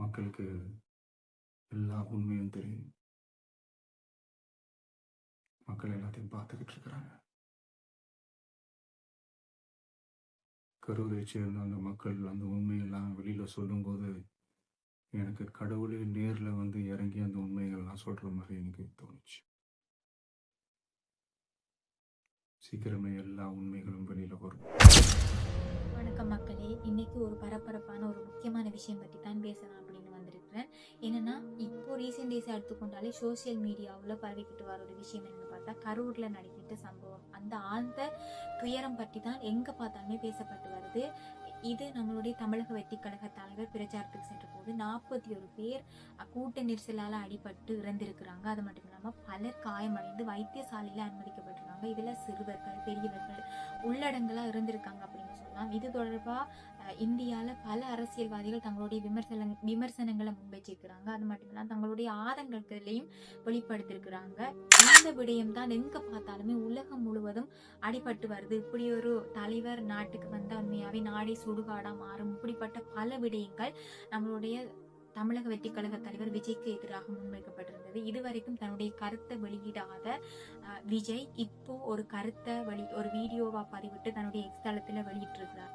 மக்களுக்கு எல்லா உண்மையும் தெரியும். மக்கள் எல்லாத்தையும் பார்த்துக்கிட்டு இருக்கிறாங்க. கரூரை சேர்ந்த அந்த மக்கள் அந்த உண்மையெல்லாம் வெளியில் சொல்லும்போது எனக்கு கடவுளே நேரில் வந்து இறங்கி அந்த உண்மைகள்லாம் சொல்கிற மாதிரி எனக்கு தோணுச்சு. சீக்கிரமே எல்லா உண்மைகளும் வெளியில் வரும். வணக்கம் மக்களே. இன்னைக்கு ஒரு பரபரப்பான ஒரு முக்கியமான விஷயம் பற்றி தான் பேசலாம். சொல்கிறேன் என்னென்னா என்னன்னா இப்போ ரீசெண்ட் டேஸாக எடுத்துக்கொண்டாலே சோஷியல் மீடியாவில் பரவிக்கிட்டு வர ஒரு விஷயம் என்னன்னு பார்த்தா கரூரில் நடைபெற்ற சம்பவம். அந்த ஆழ்ந்த துயரம் பற்றி தான் எங்கே பார்த்தாலுமே பேசப்பட்டு வருது. இது நம்மளுடைய தமிழக வெற்றி கழக தலைவர் பிரச்சாரத்துக்கு சென்ற போது நாற்பத்தி ஒரு பேர் கூட்ட நெரிசலால் அடிபட்டு இறந்திருக்கிறாங்க. அது மட்டும் இல்லாமல் பலர் காயமடைந்து வைத்தியசாலையில் அனுமதிக்கப்பட்டிருக்காங்க. இதில் சிறுவர்கள் பெரியவர்கள் உள்ளடங்கலா இருந்திருக்காங்க அப்படின்னு சொல்லலாம். இது தொடர்பாக இந்தியாவில் பல அரசியல்வாதிகள் தங்களுடைய விமர்சன விமர்சனங்களை முன்வைச்சிருக்கிறாங்க. அது மட்டும் இல்லாமல் தங்களுடைய ஆதங்கங்களையும் வெளிப்படுத்திருக்கிறாங்க. இந்த விடயம் தான் எங்கே பார்த்தாலுமே உலகம் முழுவதும் அடிபட்டு வருது. இப்படி ஒரு தலைவர் நாட்டுக்கு வந்த உண்மையாகவே நாடே சுடுகாடாக மாறும். இப்படிப்பட்ட பல விடயங்கள் நம்மளுடைய தமிழக வெற்றி கழக தலைவர் விஜய்க்கு எதிராக முன்வைக்கப்பட்டிருந்தது. இதுவரைக்கும் தன்னுடைய கருத்தை வெளியிடாத விஜய் இப்போ ஒரு கருத்தை வெளி ஒரு வீடியோவா பதிவிட்டு தன்னுடைய எக்ஸ் தளத்துல வெளியிட்டிருக்கிறார்.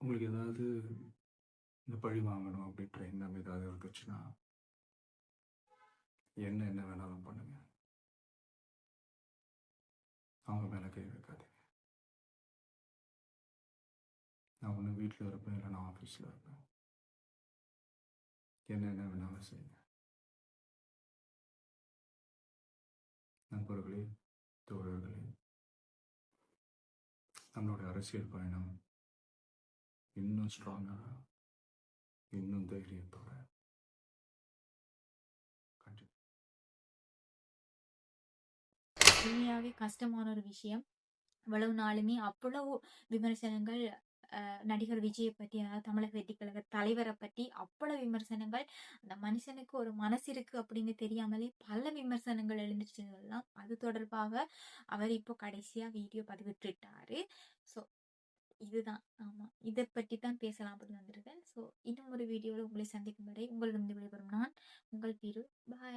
உங்களுக்கு ஏதாவது இந்த பழி வாங்கணும் அப்படின்ற எண்ணம் ஏதாவது இருந்துச்சுன்னா என்ன என்ன வேணாலும் பண்ணுங்க. அவங்க மேலே கை வைக்காதீங்க. நான் ஒன்று வீட்டில் இருப்பேன் இல்லை நான் ஆஃபீஸில் இருப்பேன். என்ன என்ன வேணாலும் செய்யுங்க. நண்பர்களே தோழர்களே நம்மளுடைய அரசியல் பயணம் இன்னும் ஸ்ட்ராங்காக இன்னும் தைரியத்தோட. உண்மையாகவே கஷ்டமான ஒரு விஷயம். இவ்வளவு நாளுமே அவ்வளவு விமர்சனங்கள் அஹ், நடிகர் விஜயை பற்றி அதாவது தமிழக வெற்றி கழக தலைவரை பற்றி அவ்வளவு விமர்சனங்கள் அந்த மனுஷனுக்கு ஒரு மனசு இருக்கு அப்படின்னு தெரியாமலே பல விமர்சனங்கள் எழுந்துச்சுலாம் அது தொடர்பாக அவர் இப்போ கடைசியா வீடியோ பதிவிட்டுட்டாரு ஸோ இதுதான். ஆமாம் இதை பற்றி தான் பேசலாம் அப்படின்னு வந்திருக்கேன் ஸோ இன்னும் ஒரு வீடியோவில் உங்களை சந்திக்கும் வரை உங்களிடம் விடைபெறும் நான் உங்கள் பீரு பாய்.